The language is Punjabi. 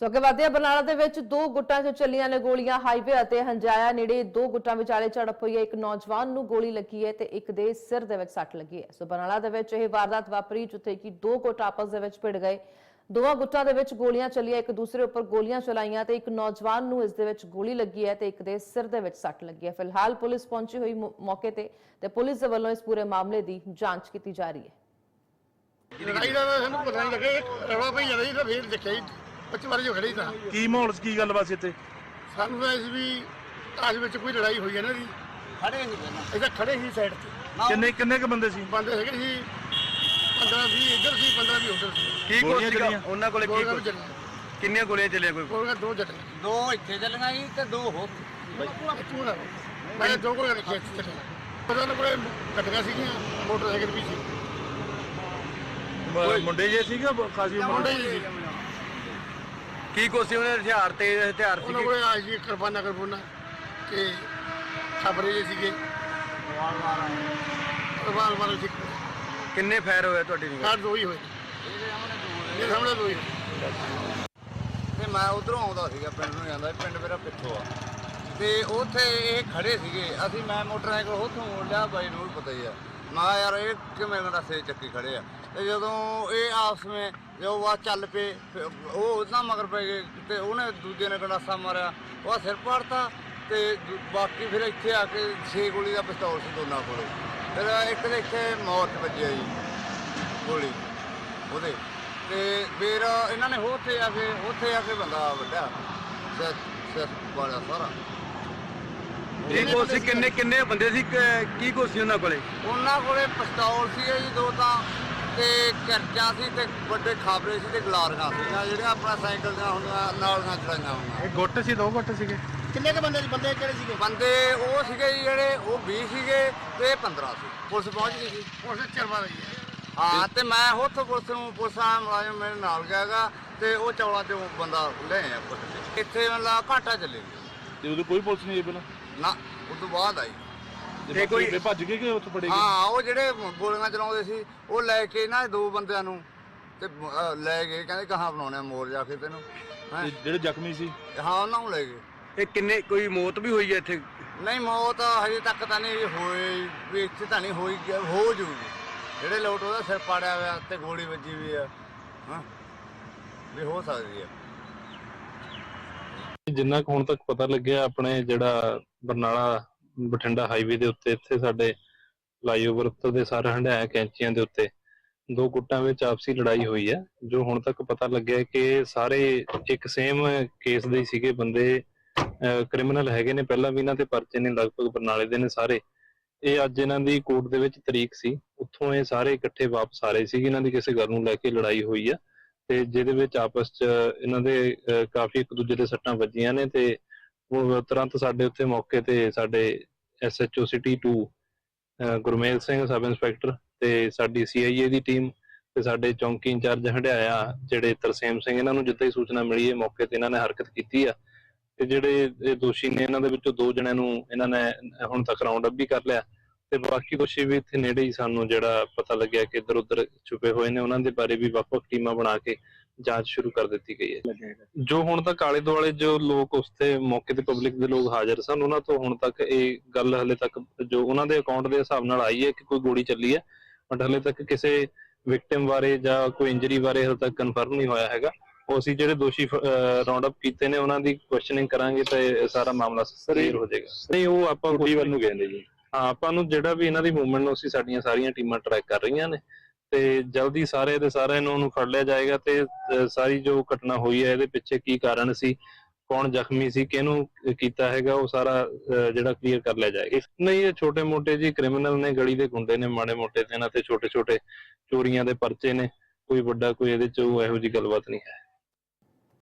ਸੋ ਅੱਗੇ ਵਧਦੇ ਬਰਨਾਲਾ ਦੇ ਵਿੱਚ ਦੋ ਗੁੱਟਾਂ 'ਚ ਚੱਲੀਆਂ ਨੇ ਗੋਲੀਆਂ। ਹਾਈਵੇ ਅਤੇ ਹੰਜਾਇਆ ਨੇੜੇ ਦੋ ਗੁੱਟਾਂ ਵਿਚਾਲੇ ਝੜਪ ਹੋਈ ਹੈ। ਇੱਕ ਨੌਜਵਾਨ ਨੂੰ ਗੋਲੀ ਲੱਗੀ ਹੈ ਤੇ ਇੱਕ ਦੇ ਸਿਰ ਦੇ ਵਿੱਚ ਸੱਟ ਲੱਗੀ ਹੈ। ਸੋ ਬਰਨਾਲਾ ਦੇ ਵਿੱਚ ਇਹ ਵਾਰਦਾਤ ਵਾਪਰੀ, ਜਿੱਥੇ ਕਿ ਦੋ ਗੁੱਟ ਆਪਸ ਦੇ ਵਿੱਚ ਭਿੜ ਗਏ। ਦੋਵਾਂ ਗੁੱਟਾਂ ਦੇ ਵਿੱਚ ਗੋਲੀਆਂ ਚੱਲੀਆਂ, ਇੱਕ ਦੂਸਰੇ ਉੱਪਰ ਗੋਲੀਆਂ ਚਲਾਈਆਂ ਤੇ ਇੱਕ ਨੌਜਵਾਨ ਨੂੰ ਇਸ ਦੇ ਵਿੱਚ ਗੋਲੀ ਲੱਗੀ ਹੈ ਤੇ ਇੱਕ ਦੇ ਸਿਰ ਦੇ ਵਿੱਚ ਸੱਟ ਲੱਗੀ ਹੈ। ਫਿਲਹਾਲ ਪੁਲਿਸ ਪਹੁੰਚੀ ਹੋਈ ਮੌਕੇ ਤੇ ਤੇ ਪੁਲਿਸ ਦੇ ਵੱਲੋਂ ਇਸ ਪੂਰੇ ਮਾਮਲੇ ਦੀ ਜਾਂਚ ਕੀਤੀ ਜਾ ਰਹੀ ਹੈ। ਲੜਾਈ ਦਾ ਤਾਂ ਸਾਨੂੰ ਪਤਾ ਨਹੀਂ ਲੱਗਿਆ ਰੌਲਾ ਪਈ ਜਾਂਦਾ ਸੀ ਤਾਂ ਫੇਰ ਦੇਖਿਆ ਜੀ। 25 ਵਾਰੀ ਜੋ ਖੜੀ ਤਾਂ। ਕੀ ਮਾਹੌਲ ਸੀ ਕੀ ਗੱਲਬਾਤ ਸੀ ਇੱਥੇ? ਸਾਨੂੰ ਤਾਂ ਇਸ ਵੀ ਤਾਜ ਵਿੱਚ ਕੋਈ ਲੜਾਈ ਹੋਈ ਹੈ ਨਾ ਜੀ। ਖੜੇ ਸੀ ਪਹਿਲਾਂ। ਖੜੇ ਸੀ ਸਾਈਡ ਤੇ ਕਿੰਨੇ ਕਿੰਨੇ ਕ ਬੰਦੇ ਸੀ? ਬੰਦੇ ਹੈਗੇ ਸੀ 15 20 ਇੱਧਰ ਸੀ 15 ਵੀ ਉੱਧਰ ਸੀ। ਕੀ ਕੁਛ ਗੋਲੀਆਂ ਸੀਗਾ ਚੱਲੀਆਂ? ਉਹਨਾਂ ਕੋਲੇ ਕੀ ਗੋਲੀਆਂ ਵੀ ਕੁਛ ਚੱਲੀਆਂ। ਕਿੰਨੀਆਂ ਗੋਲੀਆਂ ਚੱਲੀਆਂ ਕੋਈ? ਗੋਲੀਆਂ ਦੋ ਜੱਟ ਦੋ ਇੱਥੇ ਚੱਲੀਆਂ ਜੀ ਤੇ ਦੋ ਹੋ ਤੂੰ ਨਾ ਮੈਂ ਦੋ ਕੋਲ ਰੱਖਿਆ ਇੱਥੇ ਪਤਾ ਨਾ ਕੋਲੇ ਗੱਡੀਆਂ ਸੀਗੀਆਂ ਮੋਟਰਸਾਈਕਲ ਵੀ ਸੀ। ਮ- ਮੁੰਡੇ ਜੇ ਸੀਗਾ ਬ- ਖਾਸੀ ਉਮਰ ਮੁੰਡੇ ਦੇ? ਹੀ ਸੀ। ਕੀ ਕੁਛ ਸੀ ਉਹਨਾਂ ਦੇ ਹਥਿਆਰ ਤੇ ਹਥਿਆਰ ਉਹਨਾਂ ਸੀਗੇ? ਕੋਲੇ ਆਈ ਸੀ ਕਿਰਪਾਨਾ ਕਿਰਪਾਨਾ ਤੇ ਖਬਰੇ ਜੇ ਸੀਗੇ। ਵਾਲ ਵਾਲ ਸੀ। ਕਿੰਨੇ ਫਾਇਰ ਹੋਏ ਤੁਹਾਡੀ ਨਿਗਾਹ ਕਾਰ ਦੋ ਹੀ ਹੋਏ। ਇਹ ਸਾਹਮਣੇ ਦੋ ਹੀ ਤੇ ਮੈਂ ਉਧਰੋਂ ਆਉਂਦਾ ਸੀਗਾ ਪਿੰਡ ਨੂੰ ਜਾਂਦਾ ਪਿੰਡ ਮੇਰਾ ਪਿੱਥੋਂ ਆ। ਤੇ ਉੱਥੇ ਇਹ ਖੜੇ ਸੀਗੇ ਅਸੀਂ ਮੈਂ ਮੋਟਰਸਾਈਕਲ ਉੱਥੋਂ ਮੋੜ ਲਿਆ ਬਾਈ ਨੂੰ ਵੀ ਪਤਾ ਹੀ ਆ। ਮੈਂ ਯਾਰ ਇਹ ਕਿਵੇਂ 'ਚ ਚੱਕੀ ਖੜੇ ਆ? ਤੇ ਜਦੋਂ ਇਹ ਆਪਸ ਵਿੱਚ ਜੋ ਵਾ ਚੱਲ ਪਏ ਫਿਰ ਉਹ ਉਹਨਾਂ ਮਗਰ ਪੈ ਗਏ ਤੇ ਉਹਨੇ ਦੂਜੇ ਨੇ ਗੰਡਾਸਾ ਮਾਰਿਆ। ਉਹ ਸਿਰ ਪਾੜਤਾ ਤੇ ਦੂ- ਬਾਕੀ ਫਿਰ ਇੱਥੇ ਆ ਕੇ ਛੇ ਗੋਲੀ ਦਾ ਪਿਸਤੌਲ ਸੀ ਦੋਨਾਂ ਕੋਲੇ। ਫਿਰ ਇੱਕ ਦੇ ਇੱਥੇ ਮੌਤ ਵੱਜਿਆ ਜੀ ਗੋਲੀ ਉਹਦੇ। ਤੇ ਫਿਰ ਇਹਨਾਂ ਨੇ ਉੱਥੇ ਆ ਕੇ ਉੱਥੇ ਆ ਕੇ ਬੰਦਾ ਵੱਡਾ ਸਿਰ ਸਿਰ ਵਾਲਾ ਸਾਰਾ। ਕੀ ਕੁਛ ਸੀ ਕਿੰਨੇ ਕਿੰਨੇ ਬੰਦੇ ਸੀ ਕ- ਕੀ ਕੁਛ ਸੀ ਉਹਨਾਂ ਕੋਲੇ? ਉਹਨਾਂ ਕੋਲੇ ਪਿਸਤੌਲ ਸੀਗੇ ਜੀ ਦੋ ਤਾਂ। ਤੇ ਕਰਚਾ ਸੀ ਤੇ ਵੱਡੇ ਖਾਬਰੇ ਸੀ ਤੇ ਗਲਾਰੀਆਂ ਸੀਗੀਆਂ ਜਿਹੜੀਆਂ ਆਪਣਾ ਸਾਈਕਲ ਦੀਆਂ ਹੁੰਦੀਆਂ ਨਾਲੀਆਂ ਚੜਾਈਆਂ ਹੁੰਦੀਆਂ। ਇਹ ਗੁੱਟ ਸੀ ਦੋ ਗੁੱਟ ਸੀਗੇ? ਕਿੰਨੇ ਕ ਬੰਦੇ ਸੀ? ਬੰਦੇ ਕਿਹੜੇ ਸੀਗੇ? ਬੰਦੇ ਉਹ ਸੀਗੇ ਜੀ ਜਿਹੜੇ ਉਹ 20 ਸੀਗੇ ਤੇ 15 ਸੀ। ਪੁਲਿਸ ਪਹੁੰਚ ਗਈ ਸੀ? ਉਸ ਚਰਵਾ ਰਹੀ ਹੈ। ਹਾਂ ਤੇ ਮੈਂ ਉੱਥੋਂ ਪੁਲਿਸ ਨੂੰ ਪੁਲਿਸ ਵਾਲਾ ਮੁਲਾਜ਼ਮ ਮੇਰੇ ਨਾਲ ਗਿਆਗਾ ਤੇ ਉਹ ਚੌਲਾਂ ਚੋਂ ਬੰਦਾ ਲੈ ਆਇਆ ਪੁੱਟ ਕੇ। ਇੱਥੇ ਮਤਲਬ ਘਾਟਾ ਚੱਲੇ ਗਿਆ। ਤੇ ਉਦੋਂ ਕੋਈ ਪੁਲਿਸ ਨਹੀਂ ਆਈ ਪਹਿਲਾਂ? ਨਾ ਉਸ ਤੋਂ ਬਾਅਦ ਆਈ। ਤੇ ਕੋਈ ਭੱਜ ਗਏ ਕਿ ਉੱਥੇ ਫੜੇ ਗਏ? ਹਾਂ ਉਹ ਜਿਹੜੇ ਗੋਲੀਆਂ ਚਲਾਉਂਦੇ ਸੀ ਉਹ ਲੈ ਕੇ ਨਾ ਦੋ ਬੰਦਿਆਂ ਨੂੰ ਤੇ ਅਹ, ਲੈ ਗਏ ਕਹਿੰਦੇ ਕਹਾਂ ਬਣਾਉਣੇ ਮੋਰ ਜਾ ਕੇ ਤੈਨੂੰ ਹੈਂ। ਤੇ ਜਿਹੜੇ ਜ਼ਖਮੀ ਸੀ? ਹਾਂ ਉਹਨਾਂ ਨੂੰ ਲੈ ਗਏ। ਇਹ ਕਿੰਨੇ ਕੋਈ ਮੌਤ ਵੀ ਹੋਈ ਹੈ ਇੱਥੇ? ਨਹੀਂ ਮੌਤ ਹਜੇ ਤੱਕ ਤਾਂ ਨਹੀਂ ਹੋਈ ਵੀ ਇੱਥੇ ਤਾਂ ਨਹੀਂ ਹੋਈ ਹੋ ਜੂਗੀ। ਜਿਹੜੇ ਲੋਟ ਉਹਦਾ ਸਿਰ ਪਾੜਿਆ ਹੋਇਆ ਤੇ ਗੋਲੀ ਵੱਜੀ ਵੀ ਆ ਹਾਂ? ਵੀ ਹੋ ਸਕਦੀ ਆ। ਜਿੰਨਾ ਕੁ ਹੁਣ ਤੱਕ ਪਤਾ ਲੱਗਿਆ ਆਪਣੇ ਜਿਹੜਾ ਬਰਨਾਲਾ ਬਠਿੰਡਾ ਹਾਈਵੇ ਦੇ ਉੱਤੇ, ਇੱਥੇ ਸਾਡੇ ਫਲਾਈਓਵਰ ਉੱਤੇ ਦੇ ਸਾਰੇ ਹੰਡਾਇਆ ਕੈਂਚੀਆਂ ਦੇ ਉੱਤੇ ਦੋ ਗੁੱਟਾਂ ਵਿੱਚ ਆਪਸੀ ਲੜਾਈ ਹੋਈ ਹੈ, ਜੋ ਹੁਣ ਤੱਕ ਪਤਾ ਲੱਗਿਆ ਕਿ ਸਾਰੇ ਇੱਕ ਸੇਮ ਕੇਸ ਦੇ ਸੀਗੇ। ਬੰਦੇ ਕ੍ਰਿਮੀਨਲ ਹੈਗੇ ਨੇ, ਪਹਿਲਾਂ ਵੀ ਇਹਨਾਂ ਤੇ ਪਰਚੇ ਨੇ, ਲਗਭਗ ਬਰਨਾਲੇ ਦੇ ਨੇ ਸਾਰੇ। ਇਹ ਅੱਜ ਇਹਨਾਂ ਦੀ ਕੋਰਟ ਦੇ ਵਿੱਚ ਤਰੀਕ ਸੀ। ਉੱਥੋਂ ਇਹ ਸਾਰੇ ਇਕੱਠੇ ਵਾਪਸ ਆ ਰਹੇ ਸੀਗੇ ਇਹਨਾਂ ਦੀ ਕਿਸੇ ਗੱਲ ਨੂੰ ਲੈ ਕੇ ਲੜਾਈ ਹੋਈ ਆ ਤੇ ਜਿਹਦੇ ਵਿੱਚ ਆਪਸ ਚ ਇਹਨਾਂ ਦੇ ਕਾਫੀ ਇੱਕ ਦੂਜੇ ਦੇ ਸੱਟਾਂ ਵੱਜੀਆਂ ਨੇ ਤੇ ਉਹ ਤੁਰੰਤ ਸਾਡੇ ਉੱਤੇ ਮੌਕੇ ਤੇ ਸਾਡੇ SHO city 2 Gurmel Singh, sub inspector ਤੇ ਸਾਡੀ ਸੀਆਈਏ ਦੀ ਟੀਮ ਤੇ ਸਾਡੇ ਚੌਂਕੀ ਇੰਚਾਰਜ ਹੰਡਿਆਇਆ, ਜਿਹੜੇ ਤਰਸੇਮ ਸਿੰਘ, ਇਹਨਾਂ ਨੂੰ ਜਿੱਦਾਂ ਹੀ ਸੂਚਨਾ ਮਿਲੀ ਹੈ ਮੌਕੇ ਤੇ ਇਹਨਾਂ ਨੇ ਹਰਕਤ ਕੀਤੀ ਆ। ਤੇ ਜਿਹੜੇ ਦੋਸ਼ੀ ਨੇ, ਇਹਨਾਂ ਦੇ ਵਿੱਚੋਂ ਦੋ ਜਣਿਆਂ ਨੂੰ ਇਹਨਾਂ ਨੇ ਹੁਣ ਤੱਕ ਰਾਉਂਡ ਅਪ ਵੀ ਕਰ ਲਿਆ ਤੇ ਬਾਕੀ ਦੋਸ਼ੀ ਵੀ ਇੱਥੇ ਨੇੜੇ ਹੀ ਸਾਨੂੰ ਜਿਹੜਾ ਪਤਾ ਲੱਗਿਆ ਕਿ ਇੱਧਰ ਉੱਧਰ ਛੁਪੇ ਹੋਏ ਨੇ, ਉਹਨਾਂ ਦੇ ਬਾਰੇ ਵੀ ਵੱਖ-ਵੱਖ ਟੀਮਾਂ ਬਣਾ ਕੇ ਜਾਂਚ ਸ਼ੁਰੂ ਕਰ ਦਿੱਤੀ ਗਈ ਹੈ। ਜੋ ਹੁਣ ਤੱਕ ਆਲੇ ਦੁਆਲੇ ਜੋ ਲੋਕ ਉਸ ਤੇ ਮੌਕੇ ਤੇ ਪਬਲਿਕ ਦੇ ਲੋਕ ਹਾਜ਼ਰ ਸਨ ਉਹਨਾਂ ਤੋਂ ਹੁਣ ਤੱਕ ਇਹ ਗੱਲ ਹਲੇ ਤੱਕ ਜੋ ਉਹਨਾਂ ਦੇ ਅਕਾਊਂਟ ਦੇ ਹਿਸਾਬ ਨਾਲ ਆਈ ਹੈ ਕਿ ਕੋਈ ਗੋਲੀ ਚੱਲੀ ਹੈ ਬਟ ਹਲੇ ਤੱਕ ਕਿਸੇ ਵਿਕਟਿਮ ਬਾਰੇ ਜਾਂ ਕੋਈ ਇੰਜਰੀ ਬਾਰੇ ਹਲੇ ਤੱਕ ਕਨਫਰਮ ਨਹੀਂ ਹੋਇਆ ਹੈਗਾ। ਉਹ ਅਸੀਂ ਜਿਹੜੇ ਦੋਸ਼ੀ ਰਾਉਂਡ ਅਪ ਕੀਤੇ ਨੇ ਉਹਨਾਂ ਦੀ ਕੁਐਸਚਨਿੰਗ ਕਰਾਂਗੇ ਤਾਂ ਇਹ ਸਾਰਾ ਮਾਮਲਾ ਕਲੀਅਰ ਹੋ ਜਾਏਗਾ। ਨਹੀਂ ਉਹ ਆਪਾਂ ਕੁੜੀ ਵੱਲ ਨੂੰ ਕਹਿੰਦੇ ਜੀ। ਹਾਂ ਆਪਾਂ ਨੂੰ ਜਿਹੜਾ ਵੀ ਇਹਨਾਂ ਦੀ ਮੂਵਮੈਂਟ ਨੂੰ ਅਸੀਂ ਸਾਡੀਆਂ ਸਾਰੀਆਂ ਟੀਮਾਂ ਟਰੈਕ ਕਰ ਰਹੀਆਂ ਨੇ ਤੇ ਜਲਦੀ ਸਾਰੇ ਦੇ ਸਾਰੇ ਇਹਨਾਂ ਨੂੰ ਫੜ ਲਿਆ ਜਾਏਗਾ ਤੇ ਸਾਰੀ ਜੋ ਘਟਨਾ ਹੋਈ ਹੈ ਇਹਦੇ ਪਿੱਛੇ ਕੀ ਕਾਰਨ ਸੀ, ਕੌਣ ਜ਼ਖਮੀ ਸੀ, ਕਿਹਨੂੰ ਕੀਤਾ ਹੈਗਾ, ਉਹ ਸਾਰਾ ਜਿਹੜਾ ਕਲੀਅਰ ਕਰ ਲਿਆ ਜਾਏਗਾ ਨਹੀਂ ਇਹ ਛੋਟੇ ਮੋਟੇ ਜੀ ਕ੍ਰਿਮੀਨਲ ਨੇ, ਗਲੀ ਦੇ ਗੁੰਡੇ ਨੇ ਮਾੜੇ ਮੋਟੇ ਤੇ ਇਹਨਾਂ ਤੇ ਛੋਟੇ ਛੋਟੇ ਚੋਰੀਆਂ ਦੇ ਪਰਚੇ ਨੇ, ਕੋਈ ਵੱਡਾ, ਕੋਈ ਇਹਦੇ ਚ ਇਹੋ ਜੀ ਗੱਲਬਾਤ ਨਹੀਂ ਹੈ।